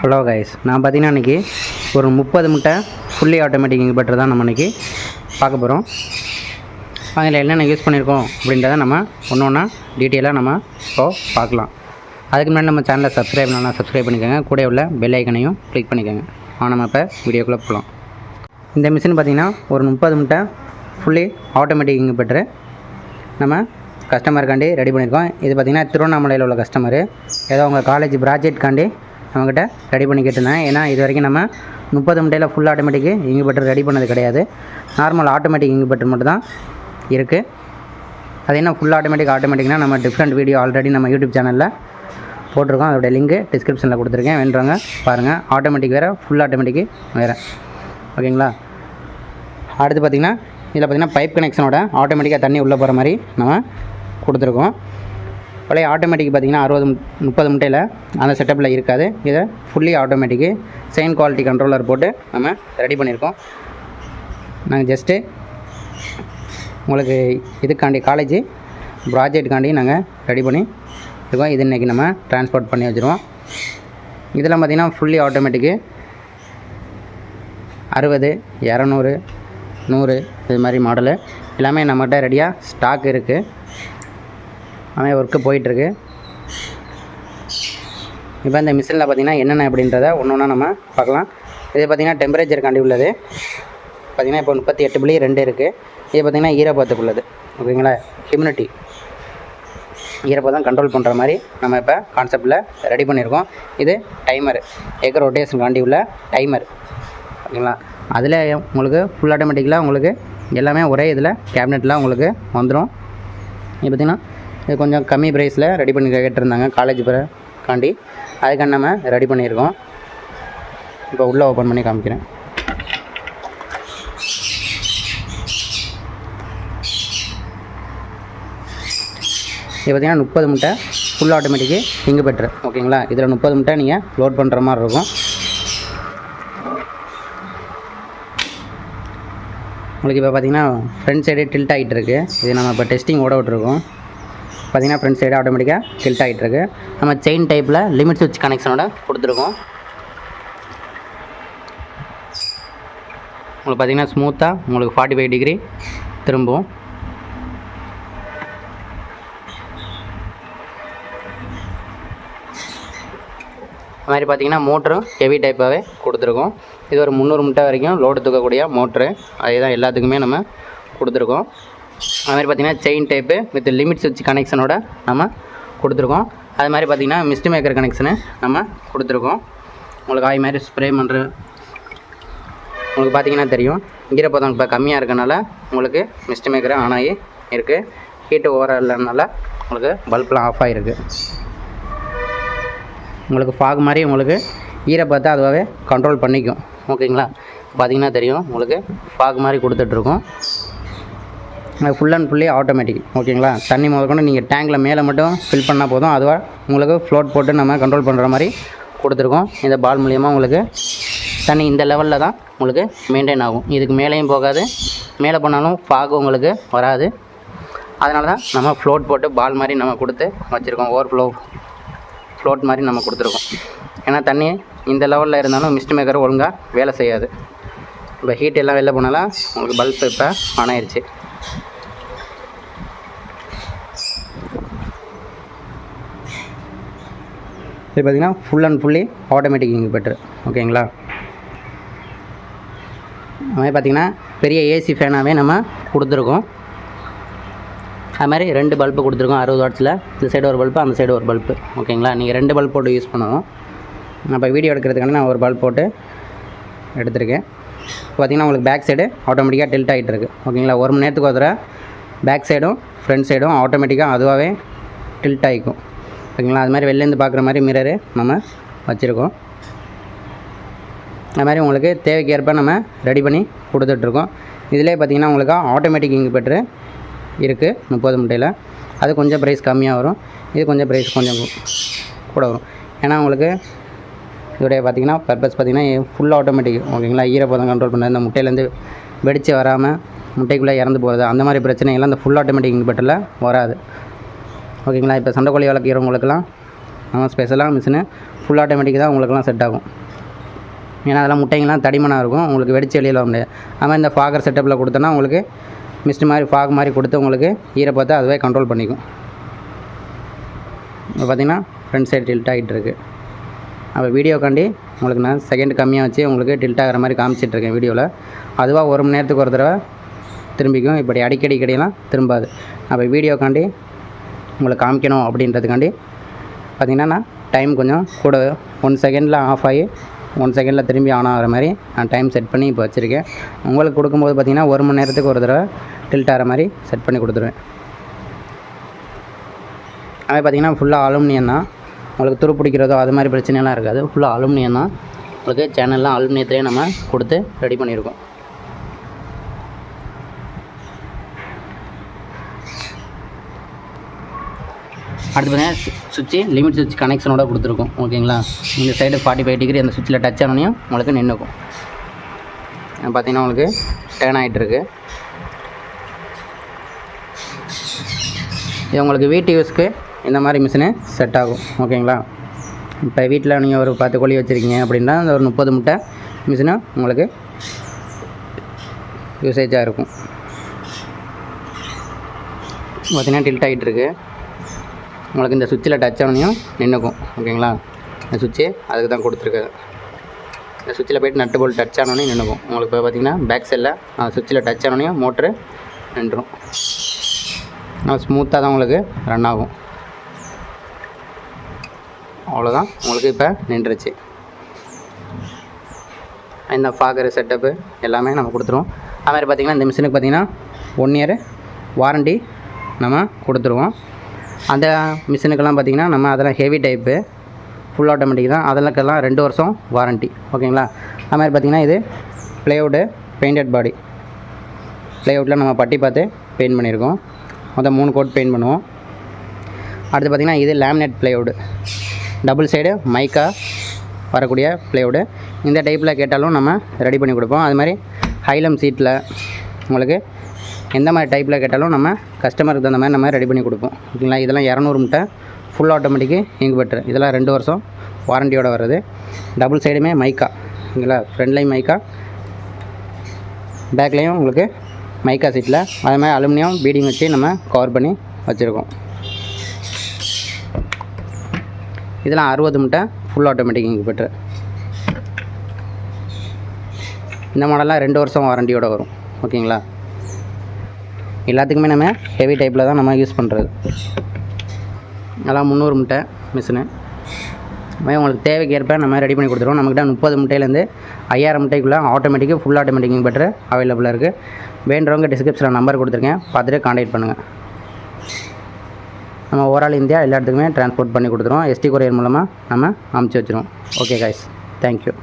Hello guys நான் பார்த்தீங்கன்னா இன்றைக்கி ஒரு முப்பது முட்டை ஃபுல்லி ஆட்டோமேட்டிக் இன்வெர்ட்டர் தான் நம்ம இன்றைக்கி பார்க்க போகிறோம் அதில் என்னென்ன யூஸ் பண்ணியிருக்கோம் அப்படின்றத நம்ம ஒன்று ஒன்றா டீட்டெயிலாக நம்ம இப்போது பார்க்கலாம். அதுக்கு முன்னாடி நம்ம சேனலை சப்ஸ்கிரைப் பண்ணலாம் சப்ஸ்கிரைப் பண்ணிக்கோங்க. கூட உள்ள பெல் ஐக்கனையும் கிளிக் பண்ணிக்கோங்க. ஆனால் நம்ம இப்போ வீடியோக்குள்ளே போகலாம் இந்த மிஷின் பார்த்திங்கன்னா ஒரு முப்பது முட்டை ஃபுல்லி ஆட்டோமேட்டிக் இன்வெர்ட்டரு நம்ம கஸ்டமருக்காண்டி ரெடி பண்ணியிருக்கோம் இது பார்த்திங்கன்னா திருவண்ணாமலையில் உள்ள கஸ்டமரு ஏதோ உங்கள் காலேஜ் ப்ராஜெக்ட்காண்டி நம்மக்கிட்ட ரெடி பண்ணி கேட்டிருந்தேன். ஏன்னா இது வரைக்கும் நம்ம முப்பது முட்டையில் ஃபுல் ஆட்டோமேட்டிக்கு இங்குபெட்டர் ரெடி பண்ணது கிடையாது. நார்மல் ஆட்டோமேட்டிக் இங்குபெட்டர் மட்டும் தான் இருக்குது அது என்ன ஃபுல் ஆட்டோமேட்டிக் ஆட்டோமேட்டிக்னா நம்ம டிஃப்ரெண்ட் வீடியோ ஆல்ரெடி நம்ம யூடியூப் சேனலில் போட்டிருக்கோம். அதோட லிங்க்கு டிஸ்கிரிப்ஷனில் கொடுத்துருக்கேன். வேண்டுறவங்க பாருங்கள் ஆட்டோமேட்டிக் வேறு ஃபுல் ஆட்டோமேட்டிக்கு வேறு. ஓகேங்களா அடுத்து பார்த்திங்கன்னா இதில் பார்த்திங்கன்னா பைப் கனெக்ஷனோட ஆட்டோமேட்டிக்காக தண்ணி உள்ளே போகிற மாதிரி நம்ம கொடுத்துருக்கோம். பழைய ஆட்டோமேட்டிக் பார்த்திங்கன்னா அறுபது முப்பது முட்டையில் அந்த செட்டப்பில் இருக்காது. இதை fully automatic chain quality controller போட்டு நம்ம ரெடி பண்ணியிருக்கோம். நாங்கள் ஜஸ்ட்டு உங்களுக்கு இதுக்காண்டி காலேஜ் ப்ராஜெக்ட்காண்டி நாங்கள் ரெடி பண்ணி இருக்கோம். இது இன்றைக்கி நம்ம ட்ரான்ஸ்போர்ட் பண்ணி வச்சுருவோம். இதெல்லாம் பார்த்திங்கன்னா ஃபுல்லி ஆட்டோமேட்டிக்கு அறுபது இரநூறு நூறு இது மாதிரி மாடலு எல்லாமே நம்மகிட்ட ரெடியாக ஸ்டாக் இருக்குது அவன் ஒர்க்கு போயிட்டுருக்கு. இப்போ இந்த மிஷினில் பார்த்திங்கன்னா என்னென்ன அப்படின்றத ஒன்று ஒன்றா நம்ம பார்க்கலாம். இது பார்த்திங்கன்னா டெம்பரேச்சர் காண்டி உள்ளது. பார்த்திங்கன்னா இப்போ முப்பத்தி எட்டு புள்ளி ரெண்டு இருக்குது இது பார்த்திங்கன்னா ஈரப்பதத்துக்கு உள்ளது ஓகேங்களா? ஹியூமினிட்டி ஈரப்பதம் கண்ட்ரோல் பண்ணுற மாதிரி நம்ம இப்போ கான்செப்டில் ரெடி பண்ணியிருக்கோம். இது டைமர் ஏக்கர் ரொட்டேஷன் காண்டி உள்ள டைமர் ஓகேங்களா? அதில் உங்களுக்கு ஃபுல் ஆட்டோமேட்டிக்கலாக உங்களுக்கு எல்லாமே ஒரே இதில் கேபினெட்டில் உங்களுக்கு வந்துடும் இது பார்த்திங்கன்னா இது கொஞ்சம் கம்மி ப்ரைஸில் ரெடி பண்ணி கேட்டிருந்தாங்க. காலேஜ் பிற காண்டி அதுக்காண்டி நம்ம ரெடி பண்ணியிருக்கோம். இப்போ உள்ளே ஓப்பன் பண்ணி காமிக்கிறேன். இது பார்த்திங்கன்னா முப்பது முட்டை ஃபுல் ஆட்டோமேட்டிக்கு இங்கு பெட்ரு ஓகேங்களா இதில் முப்பது முட்டை நீங்கள் லோட் பண்ணுற மாதிரி இருக்கும். உங்களுக்கு இப்போ பார்த்தீங்கன்னா ஃப்ரண்ட் சைடே டில்ட் ஆகிட்டு இருக்குது இது நம்ம இப்போ டெஸ்டிங் ஓட விட்ருக்கோம் பார்த்தீங்கன்னா ஃப்ரண்ட் சைடு ஆட்டோமேட்டிக்காக டில்ட் ஆகிட்டு இருக்கு நம்ம செயின் டைப்பில் லிமிட் சுவிட்ச் கனெக்ஷனோட கொடுத்துருக்கோம். உங்களுக்கு பார்த்தீங்கன்னா ஸ்மூத்தாக உங்களுக்கு ஃபார்ட்டி ஃபைவ் டிகிரி திரும்பும். அது மாதிரி பார்த்தீங்கன்னா மோட்டரும் ஹெவி டைப்பாகவே கொடுத்துருக்கோம். இது ஒரு முந்நூறு முட்டை வரைக்கும் லோடு தூக்கக்கூடிய மோட்ரு அதுதான் எல்லாத்துக்குமே நம்ம கொடுத்துருக்கோம். அது மாதிரி பார்த்தீங்கன்னா செயின் டைப்பு வித் லிமிட் சுவிட்ச் கனெக்ஷனோட நம்ம கொடுத்துருக்கோம். அது மாதிரி பார்த்தீங்கன்னா மிஸ்ட் மேக்கர் கனெக்ஷனு நம்ம கொடுத்துருக்கோம். உங்களுக்கு ஆய் மாதிரி ஸ்ப்ரே பண்ணுற உங்களுக்கு பார்த்தீங்கன்னா தெரியும். ஈரப்பதம் இப்போ கம்மியாக இருக்கனால உங்களுக்கு மிஸ்ட் மேக்கர் ஆன் ஆகி இருக்குது ஹீட்டு ஓவராக இல்லைனால உங்களுக்கு பல்ப்லாம் ஆஃப் ஆகிருக்கு உங்களுக்கு ஃபாக் மாதிரி உங்களுக்கு ஈரப்பதத்தை அதுவாகவே கண்ட்ரோல் பண்ணிக்கும். ஓகேங்களா பார்த்தீங்கன்னா தெரியும். உங்களுக்கு ஃபாக் மாதிரி கொடுத்துட்ருக்கோம் ஃபுல் அண்ட் ஃபுல்லி ஆட்டோமேட்டிக் ஓகேங்களா தண்ணி முதற்கொண்டு நீங்கள் டேங்கில் மேலே மட்டும் ஃபில் பண்ணால் போதும். அதுவாக உங்களுக்கு ஃப்ளோட் போட்டு நம்ம கண்ட்ரோல் பண்ணுற மாதிரி கொடுத்துருக்கோம். இந்த பால் மூலியமாக உங்களுக்கு தண்ணி இந்த லெவலில் தான் உங்களுக்கு மெயின்டைன் ஆகும். இதுக்கு மேலேயும் போகாது. மேலே போனாலும் ஃபாக் உங்களுக்கு வராது. அதனால தான் நம்ம ஃப்ளோட் போட்டு பால் மாதிரி நம்ம கொடுத்து வச்சுருக்கோம். ஓவர் ஃப்ளோ ஃப்ளோட் மாதிரி நம்ம கொடுத்துருக்கோம். ஏன்னா தண்ணி இந்த லெவலில் இருந்தாலும் மிஸ்ட் மேக்கர் ஒழுங்காக வேலை செய்யாது. இப்போ ஹீட் எல்லாம் வெளில போனாலும் உங்களுக்கு பல்ப் இப்போ ஆன் ஆயிடுச்சு இது பார்த்திங்கன்னா ஃபுல் அண்ட் ஃபுல்லி ஆட்டோமேட்டிக் இங்கே பெட்ரு. ஓகேங்களா? அதுமாதிரி பார்த்திங்கன்னா பெரிய ஏசி ஃபேனாகவே நம்ம கொடுத்துருக்கோம். அது மாதிரி ரெண்டு பல்பு கொடுத்துருக்கோம் அறுபது வாட்ஸில் இந்த சைடு ஒரு பல்பு அந்த சைடு ஒரு பல்பு ஓகேங்களா? நீங்கள் ரெண்டு பல்ப் போட்டு யூஸ் பண்ணணும். நான் இப்போ வீடியோ எடுக்கிறதுக்கான நான் ஒரு பல்ப் போட்டு எடுத்திருக்கேன். பார்த்திங்கன்னா உங்களுக்கு பேக் சைடு ஆட்டோமேட்டிக்காக டில்ட் ஆகிட்டு இருக்குது ஓகேங்களா? ஒரு மணி நேரத்துக்கு ஒரு தடவை பேக் சைடும் ஃப்ரண்ட் சைடும் ஆட்டோமேட்டிக்காக அதுவாகவே டில்ட் ஆகிக்கும் ஓகேங்களா? அது மாதிரி வெளிலேருந்து பார்க்குற மாதிரி மிரரு நம்ம வச்சுருக்கோம். அது மாதிரி உங்களுக்கு தேவைக்கேற்ப நம்ம ரெடி பண்ணி கொடுத்துட்ருக்கோம். இதிலே பார்த்திங்கன்னா உங்களுக்கு ஆட்டோமேட்டிக் இங்கு பெட்ரு இருக்குது முப்பது முட்டையில். அது கொஞ்சம் ப்ரைஸ் கம்மியாக வரும். இது கொஞ்சம் ப்ரைஸ் கொஞ்சம் கூட வரும். ஏன்னா உங்களுக்கு இதோடைய பார்த்திங்கன்னா பர்பஸ் பார்த்திங்கன்னா ஃபுல் ஆட்டோமேட்டிக் ஓகேங்களா? ஈரப்பதம் கண்ட்ரோல் பண்ணுறது இந்த முட்டையிலேருந்து வெடித்து வராமல் முட்டைக்குள்ளே இறந்து போகிறது அந்த மாதிரி பிரச்சனைகள்லாம் அந்த ஃபுல் ஆட்டோமேட்டிக் இன்வெர்ட்டரில் வராது. ஓகேங்களா? இப்போ சண்டைக்கோழி வளர்க்குறவங்களுக்குலாம் நம்ம ஸ்பெஷலாக மிஷினு ஃபுல் ஆட்டோமேட்டிக் தான் உங்களுக்குலாம் செட் ஆகும். ஏன்னா அதெல்லாம் முட்டைங்கெல்லாம் தடிமனாக இருக்கும். உங்களுக்கு வெடிச்சு வெளியில் வர முடியாது. அதுமாதிரி இந்த ஃபாகர் செட்டப்பில் கொடுத்தோன்னா உங்களுக்கு மிஸ்ட் மாதிரி ஃபாக் மாதிரி கொடுத்து உங்களுக்கு ஈரப்பத்தை அதுவே கண்ட்ரோல் பண்ணிக்கும். இப்போ பார்த்தீங்கன்னா ஃப்ரண்ட் சைடு டில்ட் ஆகிட்டு இருக்கு. அப்போ வீடியோக்காண்டி உங்களுக்கு நான் செகண்ட் கம்மியாக வச்சு உங்களுக்கு டில்ட் ஆகிற மாதிரி காமிச்சிட்ருக்கேன் வீடியோவில் அதுவாக ஒரு மணி நேரத்துக்கு ஒரு தடவை திரும்பிக்கும். இப்படி அடிக்கடி கிடையெல்லாம் திரும்பாது. அப்போ வீடியோக்காண்டி உங்களுக்கு காமிக்கணும் அப்படின்றதுக்காண்டி பார்த்திங்கன்னா நான் டைம் கொஞ்சம் கூட ஒன் செகண்டில் ஆஃப் ஆகி ஒன் செகண்டில் திரும்பி ஆன் ஆகிற மாதிரி நான் டைம் செட் பண்ணி இப்போ வச்சுருக்கேன். உங்களுக்கு கொடுக்கும்போது பார்த்திங்கன்னா ஒரு மணி நேரத்துக்கு ஒரு தடவை டில்ட் ஆகிற மாதிரி செட் பண்ணி கொடுத்துருவேன். அதே பார்த்திங்கன்னா ஃபுல்லாக அலுமினியம் தான். உங்களுக்கு துரு பிடிக்கிறதோ அது மாதிரி பிரச்சனைலாம் இருக்காது. ஃபுல்லாக அலுமினியம் தான். உங்களுக்கு சேனல்லாம் அலுமினியத்திலே நம்ம கொடுத்து ரெடி பண்ணியிருக்கோம். அடுத்து பார்த்தீங்கன்னா சுவிட்சு லிமிட் சுவிட்ச் கனெக்ஷனோட கொடுத்துருக்கும். ஓகேங்களா? இந்த சைடு ஃபார்ட்டி ஃபைவ் டிகிரி அந்த சுவிட்சில் டச் ஆனோனையும் உங்களுக்கு நின்றுக்கும் பார்த்தீங்கன்னா உங்களுக்கு டேர்ன் ஆகிட்டுருக்கு இது உங்களுக்கு வீட்டு யூஸ்க்கு இந்த மாதிரி மிஷினு செட் ஆகும். ஓகேங்களா? இப்போ வீட்டில் நீங்கள் ஒரு பத்து கோழி வச்சுருக்கீங்க அப்படின்னா அந்த ஒரு முப்பது முட்டை மிஷினு உங்களுக்கு யூசேஜாக இருக்கும். பார்த்தீங்கன்னா டில்ட் ஆகிட்டுருக்கு உங்களுக்கு இந்த சுவிட்சில் டச் ஆனதையும் நின்றுக்கும் ஓகேங்களா? இந்த சுவிட்சு அதுக்கு தான் கொடுத்துருக்காரு. இந்த சுவிட்சில் போய்ட்டு நட்டு போல் டச் ஆனோடனே நின்றுக்கும் உங்களுக்கு இப்போ பார்த்தீங்கன்னா பேக் சைடில் அந்த சுவிட்சில் டச் ஆனோடனே மோட்ரு நின்றுடும் ஸ்மூத்தாக தான் உங்களுக்கு ரன் ஆகும். அவ்வளோதான் உங்களுக்கு இப்போ நின்றுச்சு. இந்த ஃபாகர் செட்டப்பு எல்லாமே நம்ம கொடுத்துருவோம். அது மாதிரி பார்த்திங்கன்னா இந்த மிஷினுக்கு பார்த்திங்கன்னா ஒன் இயர் வாரண்டி நம்ம கொடுத்துருவோம். அந்த மிஷினுக்கெல்லாம் பார்த்திங்கன்னா நம்ம அதெல்லாம் ஹெவி டைப்பு ஃபுல் ஆட்டோமேட்டிக் தான். அதெல்லாம் ரெண்டு வருஷம் வாரண்டி ஓகேங்களா? அது மாதிரி பார்த்திங்கன்னா இது ப்ளேவுட்டு பெயிண்டட் பாடி ப்ளேவுட்டில் நம்ம பட்டி பார்த்து பெயிண்ட் பண்ணியிருக்கோம். மொத்தம் மூணு கோட் பெயிண்ட் பண்ணுவோம். அடுத்து பார்த்திங்கன்னா இது laminate plywood double side mica வரக்கூடிய ப்ளேவுடு இந்த டைப்பில் கேட்டாலும் நம்ம ரெடி பண்ணி கொடுப்போம். அது மாதிரி ஹைலம் சீட்டில் உங்களுக்கு எந்த மாதிரி டைப்பில் கேட்டாலும் நம்ம கஸ்டமருக்கு தகுந்த மாதிரி நம்ம ரெடி பண்ணி கொடுப்போம். ஓகேங்களா? இதெல்லாம் இரநூறு முட்டை ஃபுல் ஆட்டோமேட்டிக்கு இங்கு பெட்ரு இதெல்லாம் ரெண்டு வருஷம் வாரண்டியோட வருது டபுள் சைடுமே மைக்கா ஓகேங்களா? ஃப்ரண்ட்லையும் மைக்கா பேக்லேயும் உங்களுக்கு மைக்கா சீட்டில் அதே மாதிரி அலுமினியம் பீடிங் வச்சு நம்ம கவர் பண்ணி வச்சுருக்கோம். இதெல்லாம் அறுபது முட்டை ஃபுல் ஆட்டோமேட்டிக் பெட்ரு இந்த மாடல்லாம் ரெண்டு வருஷம் வாரண்டியோட வரும். ஓகேங்களா? எல்லாத்துக்குமே நம்ம ஹெவி டைப்பில் தான் நம்ம யூஸ் பண்ணுறது அதெல்லாம் முந்நூறு முட்டை மிஷினு மாதிரி உங்களுக்கு தேவைக்கு ஏற்ப நம்ம ரெடி பண்ணி கொடுத்துருவோம். நம்மக்கிட்ட முப்பது முட்டையிலேருந்து ஐயாயிரம் முட்டைக்குள்ளே ஆட்டோமேட்டிக்கு ஃபுல் ஆட்டோமேட்டிக் பெட்ரு அவைலபிளாக இருக்குது வேண்டுறவங்க டிஸ்கிரிப்ஷனில் நம்பர் கொடுத்துருக்கேன். பார்த்துட்டு காண்டாக்ட் பண்ணுங்கள் நம்ம ஓவரால் இந்தியா எல்லா இடத்துக்குமே ட்ரான்ஸ்போர்ட் பண்ணி கொடுத்துருவோம். எஸ்டி கொரியர் மூலமாக நம்ம அமுச்சு வச்சுருவோம். Okay guys thank you